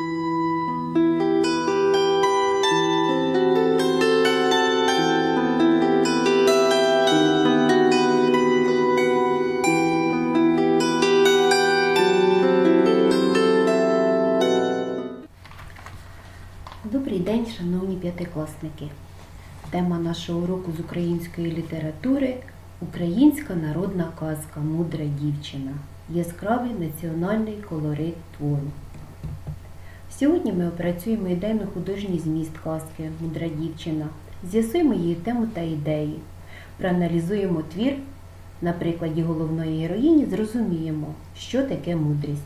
Добрий день, шановні п'ятикласники. Тема нашого уроку з української літератури Українська народна казка Мудра дівчина. Яскравий національний колорит твору. Сьогодні ми опрацюємо ідейно-художній зміст казки Мудра дівчина, з'ясуємо її тему та ідеї, проаналізуємо твір на прикладі головної героїні, зрозуміємо, що таке мудрість.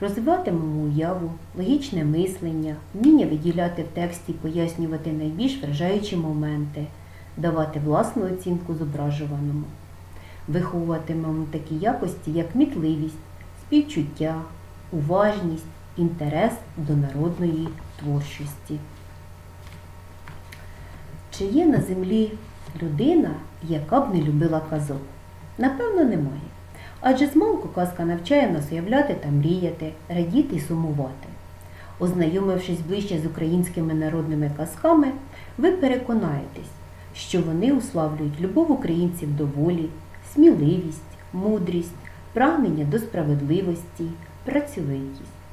Розвиватимемо уяву, логічне мислення, вміння виділяти в тексті, пояснювати найбільш вражаючі моменти, давати власну оцінку зображуваному. Виховуватимемо такі якості, як кмітливість, співчуття, уважність, інтерес до народної творчості. Чи є на землі людина, яка б не любила казок? Напевно, немає. Адже змалку казка навчає нас уявляти та мріяти, радіти і сумувати. Ознайомившись ближче з українськими народними казками, ви переконаєтесь, що вони уславлюють любов українців до волі, сміливість, мудрість, прагнення до справедливості, працьовитість.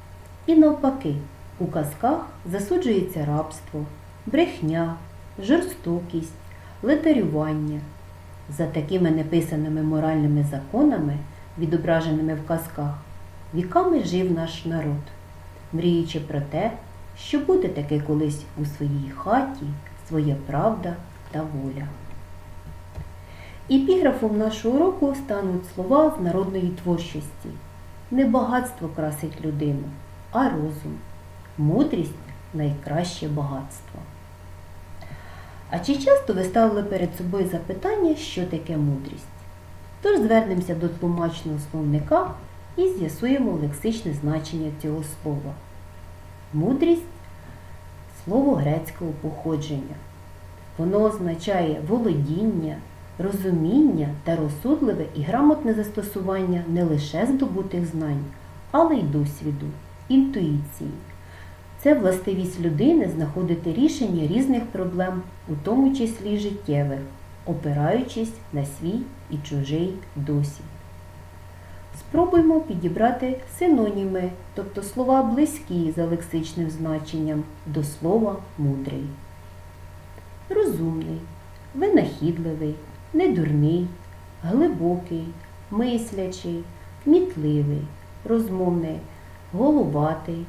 І навпаки, у казках засуджується рабство, брехня, жорстокість, летарювання. За такими неписаними моральними законами, відображеними в казках, віками жив наш народ, мріючи про те, що буде таке колись у своїй хаті, своя правда та воля. Епіграфом нашого уроку стануть слова з народної творчості. Не багатство красить людину, а розум. Мудрість найкраще багатство. А чи часто ви ставили перед собою запитання, що таке мудрість? Тож звернемося до тлумачного словника і з'ясуємо лексичне значення цього слова. Мудрість слово грецького походження. Воно означає володіння, розуміння та розсудливе і грамотне застосування не лише здобутих знань, але й досвіду, інтуїції. Це властивість людини знаходити рішення різних проблем, у тому числі життєвих, опираючись на свій і чужий досвід. Спробуймо підібрати синоніми, тобто слова близькі за лексичним значенням до слова мудрий. Розумний, винахідливий, недурний, глибокий, мислячий, кмітливий, розмовний, головатий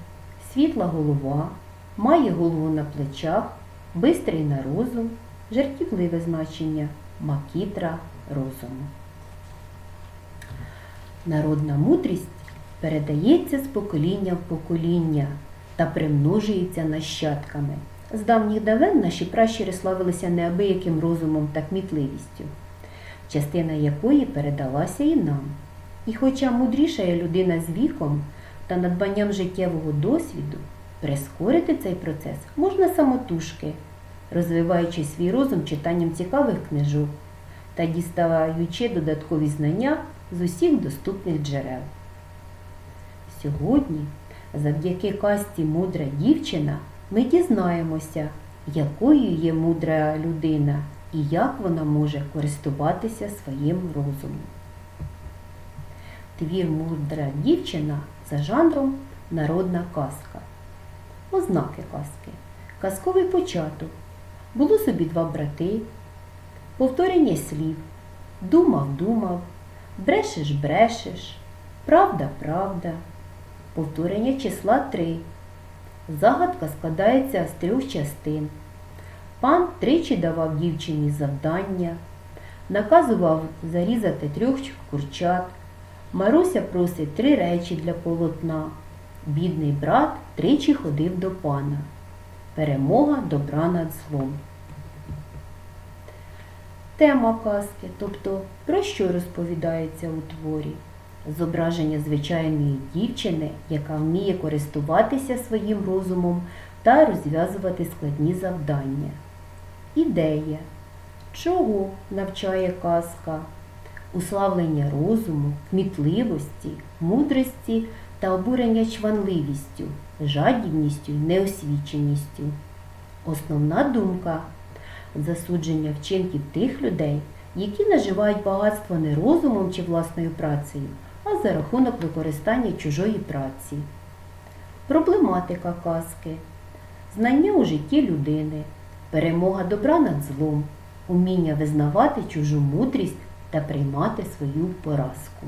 світла голова, має голову на плечах, бистрий на розум, жартівливе значення, макітра розуму. Народна мудрість передається з покоління в покоління та примножується нащадками. З давніх давен наші пращури славилися неабияким розумом та кмітливістю, частина якої передалася і нам. І хоча мудріша є людина з віком, та надбанням життєвого досвіду прискорити цей процес можна самотужки, розвиваючи свій розум читанням цікавих книжок та діставаючи додаткові знання з усіх доступних джерел. Сьогодні, завдяки касті Мудра дівчина, ми дізнаємося, якою є мудра людина і як вона може користуватися своїм розумом. Твір мудра дівчина за жанром народна казка. Ознаки казки. Казковий початок. Було собі два брати. Повторення слів. Думав, думав, брешеш, брешеш, правда, правда. Повторення числа три. Загадка складається з трьох частин. Пан тричі давав дівчині завдання, наказував зарізати трьох курчат. Маруся просить три речі для полотна. Бідний брат тричі ходив до пана. Перемога добра над злом. Тема казки, тобто про що розповідається у творі? Зображення звичайної дівчини, яка вміє користуватися своїм розумом та розв'язувати складні завдання. Ідея. Чого навчає казка? Уславлення розуму, кмітливості, мудрості та обурення чванливістю, жадібністю й неосвіченістю. Основна думка засудження вчинків тих людей, які наживають багатство не розумом чи власною працею, а за рахунок використання чужої праці. Проблематика казки, знання у житті людини, перемога добра над злом, уміння визнавати чужу мудрість та приймати свою поразку.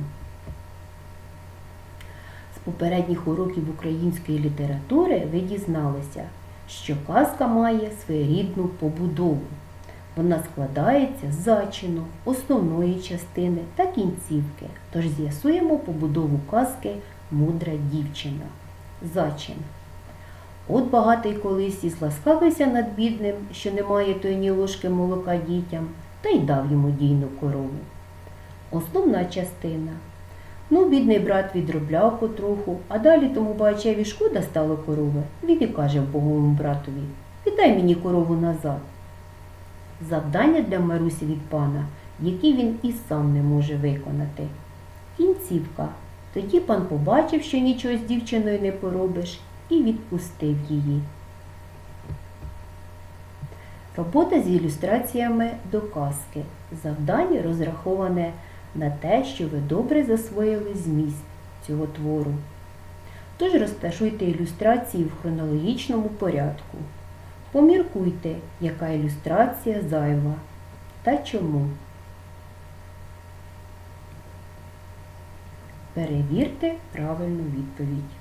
З попередніх уроків української літератури ви дізналися, що казка має своєрідну побудову. Вона складається з зачину, основної частини та кінцівки. Тож з'ясуємо побудову казки Мудра дівчина. Зачин. От багатий колись і зласкавився над бідним, що не має той ні ложки молока дітям, та й дав йому дійну корову. Основна частина. Ну, бідний брат відробляв потроху, а далі тому бачеві шкода стало корови. Він і каже боговому братові Віддай мені корову назад. Завдання для Марусі від пана, які він і сам не може виконати. Кінцівка. Тоді пан побачив, що нічого з дівчиною не поробиш, і відпустив її. Робота з ілюстраціями до казки. Завдання розраховане на те, що ви добре засвоїли зміст цього твору. Тож розташуйте ілюстрації в хронологічному порядку. Поміркуйте, яка ілюстрація зайва та чому. Перевірте правильну відповідь.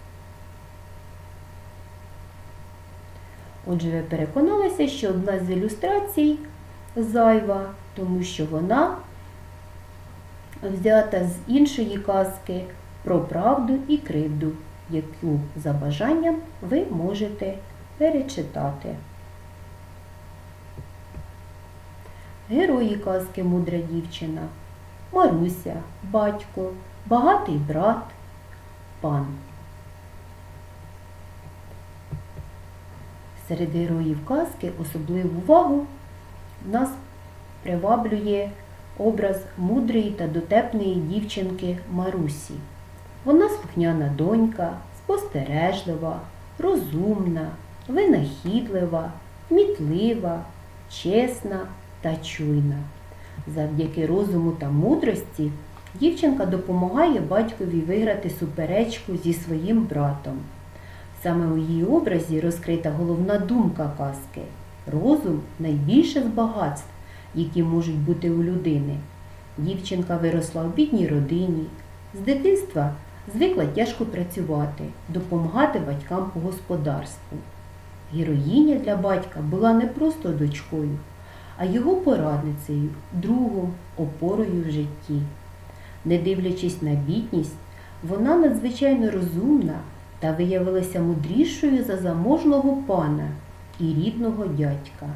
Отже, ви переконалися, що одна з ілюстрацій зайва, тому що вона взята з іншої казки про правду і кривду, яку за бажанням ви можете перечитати. Герої казки мудра дівчина, Маруся, батько, багатий брат, пан. Серед героїв казки особливу увагу нас приваблює образ мудрої та дотепної дівчинки Марусі. Вона слухняна донька, спостережлива, розумна, винахідлива, кмітлива, чесна та чуйна. Завдяки розуму та мудрості дівчинка допомагає батькові виграти суперечку зі своїм братом. Саме у її образі розкрита головна думка казки розум найбільше з багатств, які можуть бути у людини. Дівчинка виросла в бідній родині, з дитинства звикла тяжко працювати, допомагати батькам по господарству. Героїня для батька була не просто дочкою, а його порадницею, другом, опорою в житті. Не дивлячись на бідність, вона надзвичайно розумна та виявилася мудрішою за заможного пана і рідного дядька.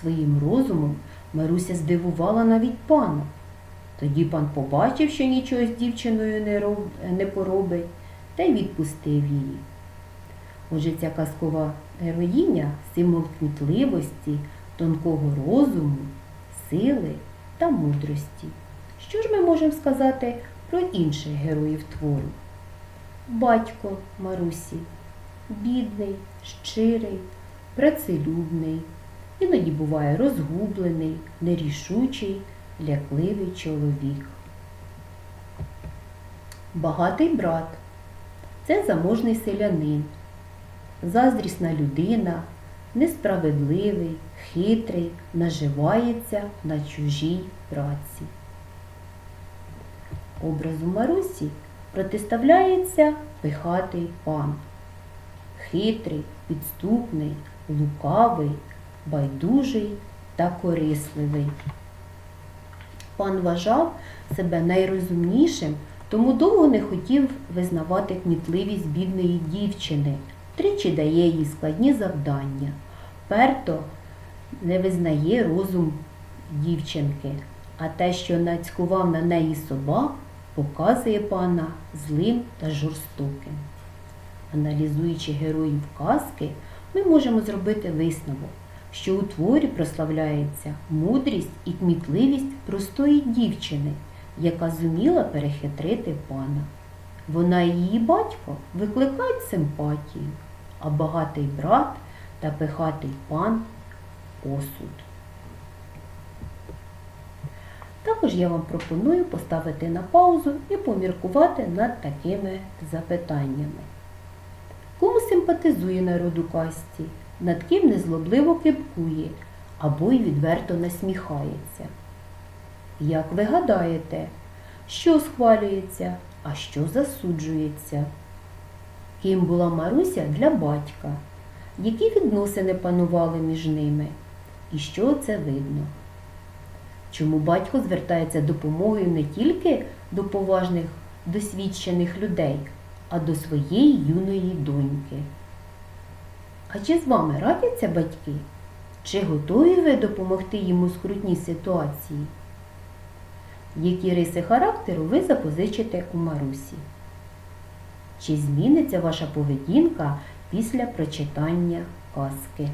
Своїм розумом Маруся здивувала навіть пана. Тоді пан побачив, що нічого з дівчиною не, роб... не поробить, та й відпустив її. Отже, ця казкова героїня символ кмітливості, тонкого розуму, сили та мудрості. Що ж ми можемо сказати про інших героїв твору? Батько Марусі, бідний, щирий, працелюбний, іноді буває розгублений, нерішучий, лякливий чоловік. Багатий брат це заможний селянин, заздрісна людина, несправедливий, хитрий, наживається на чужій праці. Образу Марусі протиставляється пихатий пан. Хитрий, підступний, лукавий, байдужий та корисливий. Пан вважав себе найрозумнішим, тому довго не хотів визнавати кмітливість бідної дівчини, тричі дає їй складні завдання. Перто не визнає розум дівчинки, а те, що нацькував на неї собак, показує пана злим та жорстоким. Аналізуючи героїв казки, ми можемо зробити висновок, що у творі прославляється мудрість і кмітливість простої дівчини, яка зуміла перехитрити пана. Вона і її батько викликають симпатію, а багатий брат та пихатий пан осуд. Також я вам пропоную поставити на паузу і поміркувати над такими запитаннями. Кому симпатизує народ у касті, над ким незлобливо кипкує або й відверто насміхається? Як ви гадаєте, що схвалюється, а що засуджується? Ким була Маруся для батька? Які відносини панували між ними? І що це видно? Чому батько звертається допомогою не тільки до поважних досвідчених людей, а до своєї юної доньки? А чи з вами радяться батьки? Чи готові ви допомогти їм у скрутній ситуації? Які риси характеру ви запозичите у Марусі? Чи зміниться ваша поведінка після прочитання казки?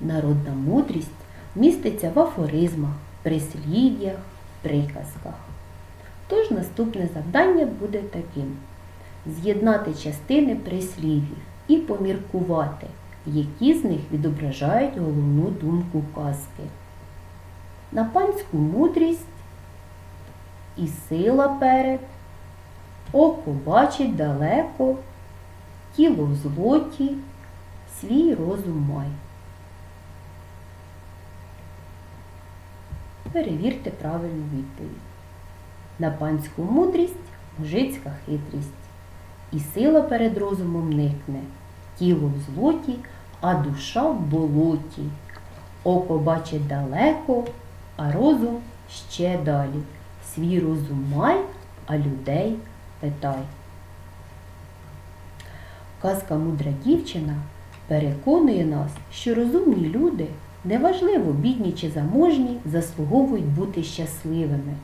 Народна мудрість міститься в афоризмах, прислів'ях, приказках. Тож наступне завдання буде таким: з'єднати частини прислів'їв і поміркувати, які з них відображають головну думку казки. На панську мудрість і сила перед, око бачить далеко, тіло в злоті, свій розум май. Перевірте правильну відповідь. На панську мудрість мужицька хитрість. І сила перед розумом никне, тіло в злоті, а душа в болоті. Око бачить далеко, а розум ще далі. Свій розум май, а людей питай. Казка мудра дівчина переконує нас, що розумні люди, неважливо бідні чи заможні, заслуговують бути щасливими,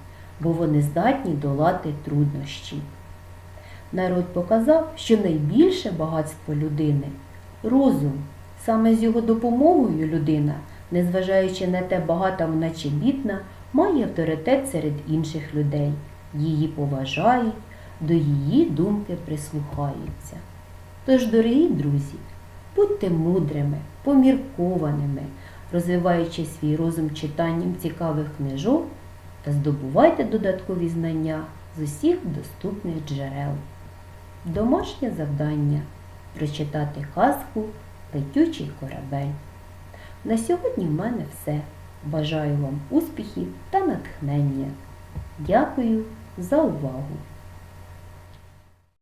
бо вони здатні долати труднощі. Народ показав, що найбільше багатство людини розум. Саме з його допомогою людина, незважаючи на те, багата вона чи бідна, має авторитет серед інших людей, її поважають, до її думки прислухаються. Тож, дорогі друзі, будьте мудрими, поміркованими, розвиваючи свій розум читанням цікавих книжок та здобувайте додаткові знання з усіх доступних джерел. Домашнє завдання прочитати казку Летючий корабель. На сьогодні в мене все. Бажаю вам успіхів та натхнення. Дякую за увагу!